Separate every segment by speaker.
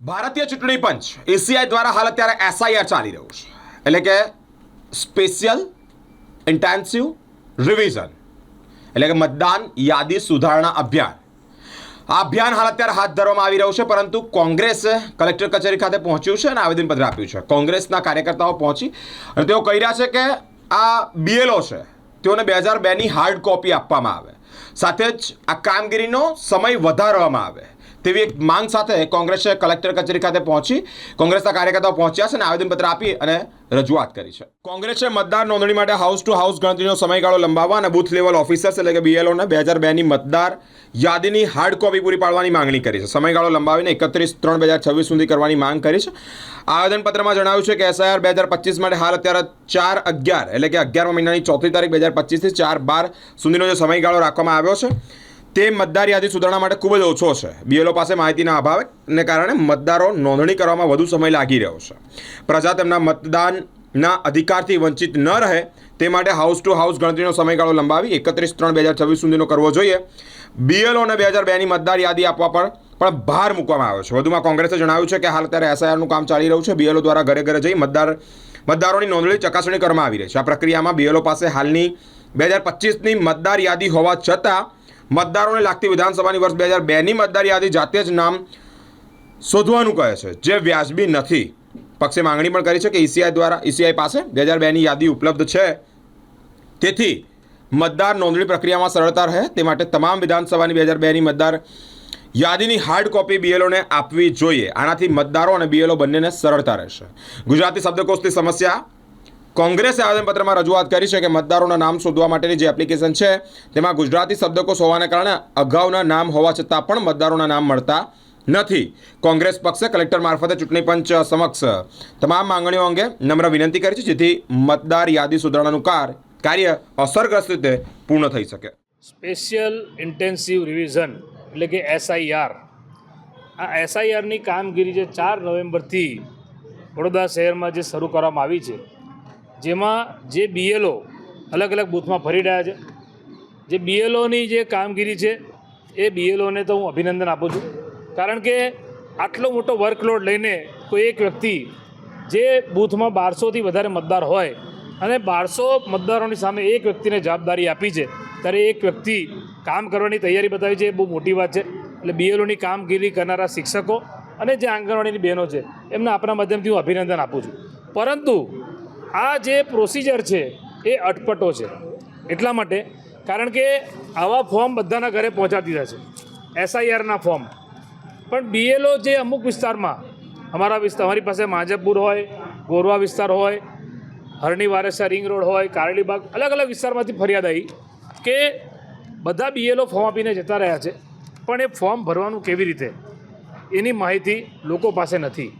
Speaker 1: ભારતીય ચૂંટણી પંચ એસીઆઈ દ્વારા હાલ અત્યારે એસઆઈઆર ચાલી રહ્યું છે. એટલે કે સ્પેશિયલ ઇન્ટેન્સિવ રિવિઝન એટલે કે મતદાન યાદી સુધારણા અભિયાન. આ અભિયાન હાલ અત્યારે હાથ ધરવામાં આવી રહ્યું છે, પરંતુ કોંગ્રેસે કલેક્ટર કચેરી ખાતે પહોંચ્યું છે અને આવેદનપત્ર આપ્યું છે. કોંગ્રેસના કાર્યકર્તાઓ પહોંચી અને તેઓ કહી રહ્યા છે કે આ બીએલઓ છે. તેઓને બે હજાર બેની હાર્ડ કોપી આપવામાં આવે. સાથે જ આ કામગીરીનો સમય વધારવામાં આવે. તેવી એક માંગ સાથે કોંગ્રેસે કલેક્ટર કચેરી ખાતે પહોંચી કોંગ્રેસના કાર્યકર્તાઓ પહોંચ્યા છે અને આવેદનપત્ર આપી અને રજૂઆત કરી છે. કોંગ્રેસે મતદાર નોંધણી માટે હાઉસ ટુ હાઉસ ગણતરીનો સમયગાળો લંબાવવા અને બૂથ લેવલ ઓફિસર્સ એટલે કે બીએલઓને બે હજાર બેની મતદાર યાદીની હાર્ડ કોપી પૂરી પાડવાની માંગણી કરી છે. સમયગાળો લંબાવીને એકત્રીસ ત્રણ બે હજાર છવ્વીસ સુધી કરવાની માંગ કરી છે. આવેદનપત્રમાં જણાવ્યું છે કે એસઆઈઆર બે હજાર પચીસ માટે હાલ અત્યારે ચાર અગિયાર એટલે કે અગિયારમા મહિનાની ચોથી તારીખ બે હજાર પચીસથી ચાર બાર સુધીનો જે સમયગાળો રાખવામાં આવ્યો છે. તે મતદાર યાદી સુધારણા માટે ખૂબ જ ઓછો છે. બીએલઓ પાસે માહિતીના અભાવને કારણે મતદારો નોંધણી કરવામાં વધુ સમય લાગી રહ્યો છે. પ્રજા તેમના મતદાનના અધિકારથી વંચિત ન રહે તે માટે હાઉસ ટુ હાઉસ ગણતરીનો સમયગાળો લંબાવી એકત્રીસ ત્રણ બે હજાર છવ્વીસ સુધીનો કરવો જોઈએ. બીએલઓને બે હજાર બેની મતદાર યાદી આપવા પર પણ ભાર મૂકવામાં આવ્યો છે. વધુમાં કોંગ્રેસે જણાવ્યું છે કે હાલ અત્યારે એસઆઈઆરનું કામ ચાલી રહ્યું છે. બીએલઓ દ્વારા ઘરે ઘરે જઈ મતદાર મતદારોની નોંધણી ચકાસણી કરવામાં આવી રહી છે. આ પ્રક્રિયામાં બીએલઓ પાસે હાલની બે હજાર પચીસની મતદાર યાદી હોવા છતાં મતદારોને લાગતી વિધાનસભાની વર્ષ બે હજાર બેની મતદાર યાદી જાતે જ નામ શોધવાનું કહે છે. જે વ્યાજબી નથી. પક્ષે માંગણી પણ કરી છે કે ઈસીઆઈ દ્વારા ઈસીઆઈ પાસે બે હજાર બેની યાદી ઉપલબ્ધ છે. તેથી મતદાર નોંધણી પ્રક્રિયામાં સરળતા રહે તે માટે તમામ વિધાનસભાની બે હજાર બેની મતદાર યાદીની હાર્ડ કોપી બીએલઓને આપવી જોઈએ. આનાથી મતદારો અને બીએલઓ બંનેને સરળતા રહેશે. ગુજરાતી શબ્દકોશની સમસ્યા કોંગ્રેસે આવેદનપત્રમાં રજૂઆત કરી છે કે મતદારોના નામ શોધવા માટેની જે એપ્લિકેશન છે, તેમાં ગુજરાતી શબ્દકોશ હોવાને કારણે અગાઉના નામ હોવા છતાં પણ મતદારોના નામ મળતા નથી. કોંગ્રેસ પક્ષે કલેક્ટર મારફતે ચૂંટણી પંચ સમક્ષ તમામ માંગણીઓ અંગે નમ્ર વિનંતી કરી છે, જેથી મતદાર યાદી સુધારણાનું કાર, કાર્ય અસરગ્રસ્ત રીતે પૂર્ણ થઈ શકે.
Speaker 2: સ્પેશિયલ ઇન્ટેન્સિવ રિવિઝન એટલે કે એસઆઈઆર. આ એસઆઈઆરની કામગીરી જે ચાર નવેમ્બરથી વડોદરા શહેરમાં જે શરૂ કરવામાં આવી છે જેમાં જે બીએલઓ અલગ અલગ બૂથમાં ફરી રહ્યા છે. જે બીએલઓની જે કામગીરી છે, એ બીએલઓને તો હું અભિનંદન આપું છું. કારણ કે આટલો મોટો વર્કલોડ લઈને કોઈ એક વ્યક્તિ જે બૂથમાં બારસોથી વધારે મતદાર હોય અને બારસો મતદારોની સામે એક વ્યક્તિને જવાબદારી આપી છે, ત્યારે એક વ્યક્તિ કામ કરવાની તૈયારી બતાવી છે, એ બહુ મોટી વાત છે. એટલે બીએલઓની કામગીરી કરનારા શિક્ષકો અને જે આંગણવાડીની બહેનો છે, એમને આપણા માધ્યમથી હું અભિનંદન આપું છું. પરંતુ આ જે પ્રોસિજર છે, એ અટપટો છે. એટલા માટે કારણ કે આવા ફોર્મ બધાના ઘરે પહોંચાડી દીધા છે. એસઆઈઆરના ફોર્મ પણ બીએલઓ જે અમુક વિસ્તારમાં, અમારા વિસ્તાર અમારી પાસે માજપુર હોય, ગોરવા વિસ્તાર હોય, હરણી વારેસા રિંગ રોડ હોય કારડીબાગ અલગ અલગ વિસ્તારમાંથી ફરિયાદ આવી કે બધા બીએલઓ ફોર્મ આપીને જતા રહ્યા છે. પણ એ ફોર્મ ભરવાનું કેવી રીતે? એની માહિતી લોકો પાસે નથી.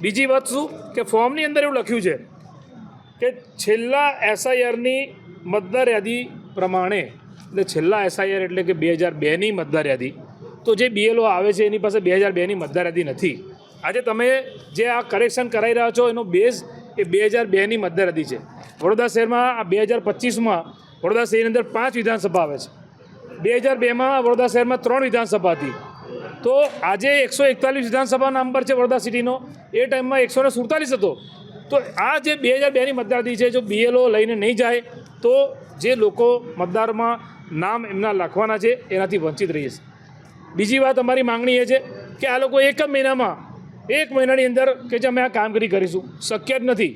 Speaker 2: બીજી વાત શું? કે ફોર્મની અંદર એવું લખ્યું છે કે છેલ્લા એસઆઈઆરની મતદાર યાદી પ્રમાણે, એટલે છેલ્લા એસઆઈઆર એટલે કે બે હજાર બેની મતદાર યાદી, તો જે બીએલઓ આવે છે એની પાસે બે હજાર બેની મતદાર યાદી નથી. આજે તમે જે આ કરેક્શન કરાવી રહ્યા છો, એનો બેઝ એ બે હજાર બેની મતદાર યાદી છે. વડોદરા શહેરમાં આ બે હજાર પચીસમાં વડોદરા શહેરની અંદર પાંચ વિધાનસભા આવે છે. બે હજાર બેમાં વડોદરા શહેરમાં ત્રણ વિધાનસભા હતી. તો આજે એકસો એકતાલીસ વિધાનસભા નંબર છે વડોદરા સિટીનો. એ ટાઈમમાં એકસો ને સુડતાલીસ હતો. તો આ જે બે હજાર બેની મતદારથી છે, જો બીએલઓ લઈને નહીં જાય, તો જે લોકો મતદારમાં નામ એમના લખવાના છે, એનાથી વંચિત રહીએ છે બીજી વાત અમારી માંગણી એ છે કે આ લોકો એક જ મહિનામાં, એક મહિનાની અંદર કે જે અમે આ કામગીરી કરીશું. શક્ય જ નથી.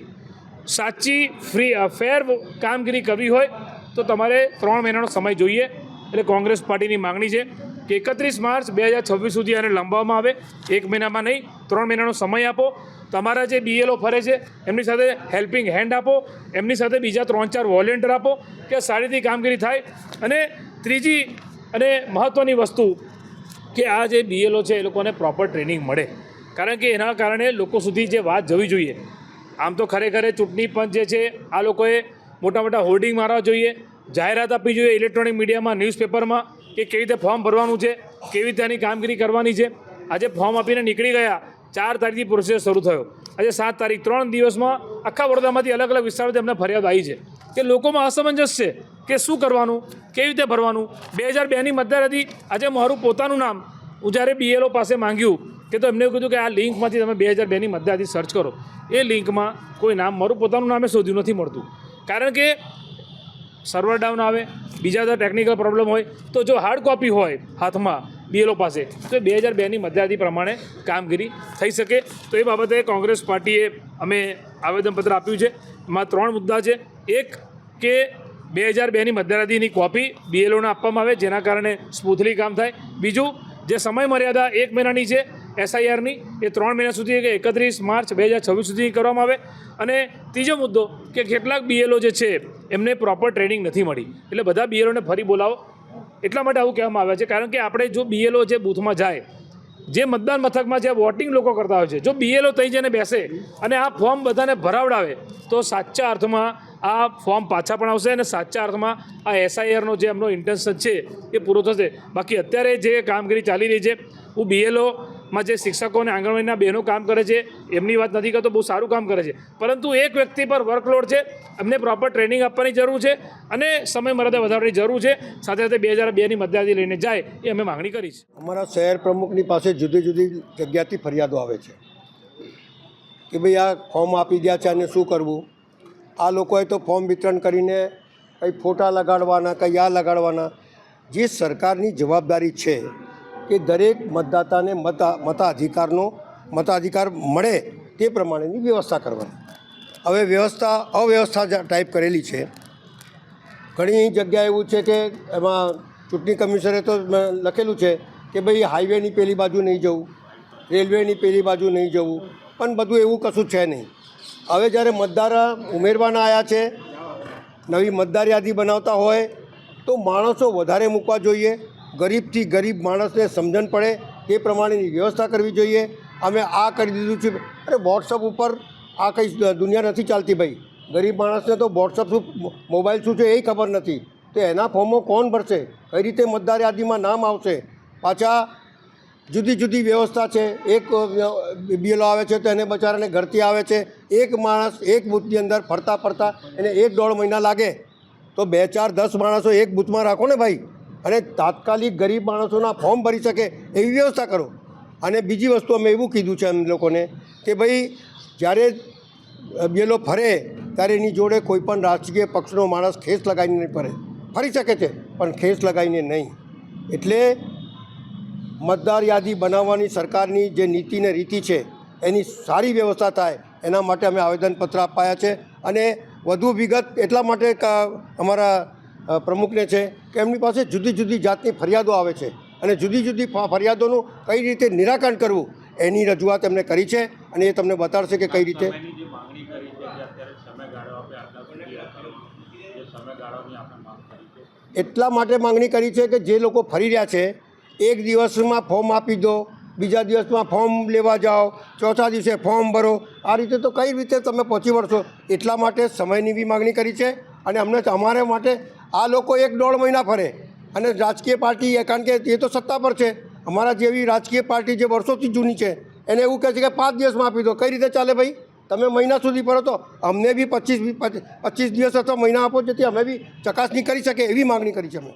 Speaker 2: સાચી, ફ્રી ફેર કામગીરી કરવી હોય, તો તમારે ત્રણ મહિનાનો સમય જોઈએ. એટલે કોંગ્રેસ પાર્ટીની માંગણી છે કે એકત્રીસ માર્ચ બે હજાર છવ્વીસ સુધી આને લંબાવવામાં આવે. એક મહિનામાં નહીં, ત્રણ મહિનાનો સમય આપો. તમારા જે બીએલઓ ફરે છે, એમની સાથે હેલ્પિંગ હેન્ડ આપો, એમની સાથે બીજા ત્રણ ચાર વોલેન્ટિયર આપો, કે સારી રીતે કામગીરી થાય. અને ત્રીજી અને મહત્ત્વની વસ્તુ, કે આ જે બીએલઓ છે, એ લોકોને પ્રોપર ટ્રેનિંગ મળે. કારણ કે એના કારણે લોકો સુધી જે વાત જવી જોઈએ. આમ તો ખરેખર ચૂંટણી પંચ જે છે, આ લોકોએ મોટા મોટા હોર્ડિંગ મારવા જોઈએ. જાહેરાત આપવી જોઈએ ઇલેક્ટ્રોનિક મીડિયામાં ન્યૂઝપેપરમાં કે કેવી રીતે ફોર્મ ભરવાનું છે, કેવી રીતે આની કામગીરી કરવાની છે. આજે ફોર્મ આપીને નીકળી ગયા ચાર તારીખથી પ્રોસેસ શરૂ થયો. આજે સાત તારીખ, ત્રણ દિવસમાં આખા વડોદરામાંથી અલગ અલગ વિસ્તારોથી અમને ફરિયાદ આવી છે કે લોકોમાં અસમંજસ છે કે શું કરવાનું, કેવી રીતે ભરવાનું. બે હજાર બેની મતદાર હતી આજે મારું પોતાનું નામ હું જ્યારે બીએલઓ પાસે માંગ્યું કે તો એમને કીધું કે આ લિંકમાંથી તમે બે હજાર બેની મતદારથી સર્ચ કરો. એ લિંકમાં કોઈ નામ, મારું પોતાનું નામે શોધ્યું નથી મળતું. કારણ કે સર્વર ડાઉન આવે, બીજા બધા ટેકનિકલ પ્રોબ્લેમ હોય, તો જો હાર્ડ કોપી હોય હાથમાં બીએલઓ પાસે. તો બે હજાર બેની મતદાદી પ્રમાણે કામગીરી થઈ શકે. તો એ બાબતે કોંગ્રેસ પાર્ટીએ અમે આવેદનપત્ર આપ્યું છે. એમાં ત્રણ મુદ્દા છે. એક કે બે હજાર બેની મતદારાદીની કોપી બીએલઓને આપવામાં આવે, જેના કારણે સ્મૂથલી કામ થાય. બીજું, જે સમય મર્યાદા એક મહિનાની છે એસઆઈઆરની એ ત્રણ મહિના સુધી કે એકત્રીસ માર્ચ બે હજાર છવ્વીસ સુધી કરવામાં આવે. અને ત્રીજો મુદ્દો કે કેટલાક બીએલઓ જે છે, એમને પ્રોપર ટ્રેનિંગ નથી મળી. એટલે બધા બીએલઓને ફરી બોલાવો. એટલા માટે આવું કહેવામાં આવે છે. કારણ કે આપણે જો બીએલઓ જે બૂથમાં જાય, જે મતદાન મથકમાં જે વોટિંગ લોકો કરતા હોય છે, જો બીએલઓ થઈ જઈને બેસે અને આ ફોર્મ બધાને ભરાવડાવે, તો સાચા અર્થમાં આ ફોર્મ પાછા પણ આવશે અને સાચા અર્થમાં આ એસઆઈઆરનો જે એમનો ઇન્ટેન્શન છે, એ પૂરો થશે. બાકી અત્યારે જે કામગીરી ચાલી રહી છે, હું બીએલઓમાં જે શિક્ષકો અને આંગણવાડીના બહેનો કામ કરે છે, એમની વાત નથી કરતો, બહુ સારું કામ કરે છે. પરંતુ એક વ્યક્તિ પર વર્કલોડ છે, એમને પ્રોપર ટ્રેનિંગ આપવાની જરૂર છે અને સમય મર્યાદા વધારવાની જરૂર છે. સાથે સાથે બે હજાર બેની મતદારી લઈને જાય, એ અમે માગણી કરી છે.
Speaker 3: અમારા શહેર પ્રમુખની પાસે જુદી જુદી જગ્યાથી ફરિયાદો આવે છે કે ભાઈ આ ફોર્મ આપી ગયા છે અને શું કરવું? આ લોકોએ તો ફોર્મ વિતરણ કરીને કંઈ ફોટા લગાડવાના, કંઈ આ લગાડવાના. જે સરકારની જવાબદારી છે કે દરેક મતદાતાને મત મતાધિકારનો મતાધિકાર મળે તે પ્રમાણેની વ્યવસ્થા કરવાની. હવે વ્યવસ્થા, અવ્યવસ્થા ટાઈપ કરેલી છે. ઘણી જગ્યાએ એવું છે કે એમાં ચૂંટણી કમિશને તો લખેલું છે કે ભાઈ હાઈવેની પેલી બાજુ નહીં જવું, રેલવેની પેલી બાજુ નહીં જવું, પણ બધું એવું કશું છે નહીં. હવે જ્યારે મતદાર ઉમેરવાના આવ્યા છે, નવી મતદાર યાદી બનાવતા હોય, તો માણસો વધારે મૂકવા જોઈએ ગરીબથી ગરીબ માણસને સમજણ પડે તે પ્રમાણેની વ્યવસ્થા કરવી જોઈએ. અમે આ કરી દીધું છે. અરે વોટ્સઅપ ઉપર આ કંઈ દુનિયા નથી ચાલતી ભાઈ. ગરીબ માણસને તો વોટ્સઅપ શું મોબાઈલ શું છે એ ખબર નથી. તો એના ફોર્મો કોણ ભરશે? કઈ રીતે મતદાર યાદીમાં નામ આવશે? પાછા જુદી જુદી વ્યવસ્થા છે. એક બીએલઓ આવે છે તો એને બચારાને ઘરથી આવે છે. એક માણસ એક બૂથની અંદર ફરતા ફરતા એને એક દોઢ મહિના લાગે. તો બે ચાર દસ માણસો એક બૂથમાં રાખો ને ભાઈ. અને તાત્કાલિક ગરીબ માણસોના ફોર્મ ભરી શકે એવી વ્યવસ્થા કરો. અને બીજી વસ્તુ અમે એવું કીધું છે અમે લોકોને કે ભાઈ, જ્યારે બેલો ફરે, ત્યારે એની જોડે કોઈપણ રાજકીય પક્ષનો માણસ ખેસ લગાવીને નહીં ફરે. ફરી શકે છે, પણ ખેસ લગાવીને નહીં. એટલે મતદાર યાદી બનાવવાની સરકારની જે નીતિ ને રીતિ છે, એની સારી વ્યવસ્થા થાય, એના માટે અમે આવેદનપત્ર અપાયા છે. અને વધુ વિગત એટલા માટે અમારા પ્રમુખને છે કે એમની પાસે જુદી જુદી જાતની ફરિયાદો આવે છે અને જુદી જુદી ફરિયાદોનું કઈ રીતે નિરાકરણ કરવું એની રજૂઆત એમને કરી છે અને એ તમને બતાડશે કે કઈ રીતે. એટલા માટે માંગણી કરી છે કે જે લોકો ફરી રહ્યા છે એક દિવસમાં ફોર્મ આપી દો બીજા દિવસમાં ફોર્મ લેવા જાઓ ચોથા દિવસે ફોર્મ ભરો આ રીતે તો કઈ રીતે તમે પહોંચી વળશો? એટલા માટે સમયની બી માગણી કરી છે અને અમને અમારે માટે આ લોકો એક દોઢ મહિના ફરે. અને રાજકીય પાર્ટી કારણ કે એ તો સત્તા પર છે. અમારા જેવી રાજકીય પાર્ટી જે વર્ષોથી જૂની છે, એને એવું કહે છે કે પાંચ દિવસમાં આપી દો. કઈ રીતે ચાલે ભાઈ? તમે મહિના સુધી ફરો તો અમને બી પચીસ પચીસ દિવસ અથવા મહિના આપો જેથી અમે બી ચકાસણી કરી શકીએ એવી માગણી કરી છે અમે.